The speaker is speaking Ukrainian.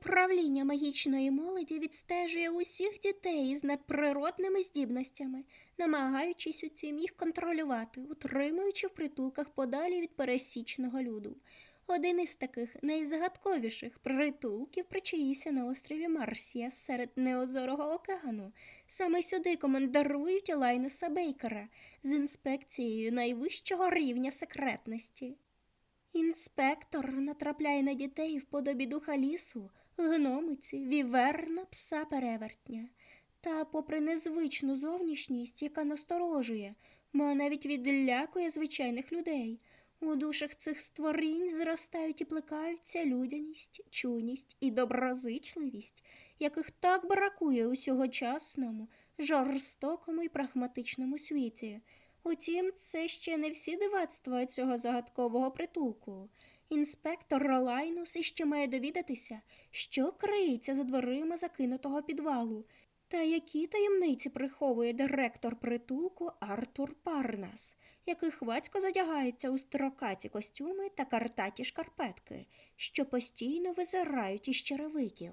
Управління магічної молоді відстежує усіх дітей із надприродними здібностями, намагаючись утім їх контролювати, утримуючи в притулках подалі від пересічного люду. Один із таких найзагадковіших притулків причаївся на острові Марсія серед Неозорого океану. Саме сюди командарують Лайнуса Бейкера з інспекцією найвищого рівня секретності. Інспектор натрапляє на дітей в подобі духа лісу, гномиці, віверна, пса перевертня. Та, попри незвичну зовнішність, яка насторожує, ма навіть відлякує звичайних людей. У душах цих створінь зростають і плекаються людяність, чуйність і доброзичливість, яких так бракує у сьогочасному, жорстокому і прагматичному світі. Утім, це ще не всі дивацтва цього загадкового притулку. Інспектор Ролайнус іще має довідатися, що криється за дверима закинутого підвалу, та які таємниці приховує директор притулку Артур Парнас, який хвацько задягається у строкаті костюми та картаті шкарпетки, що постійно визирають із черевиків.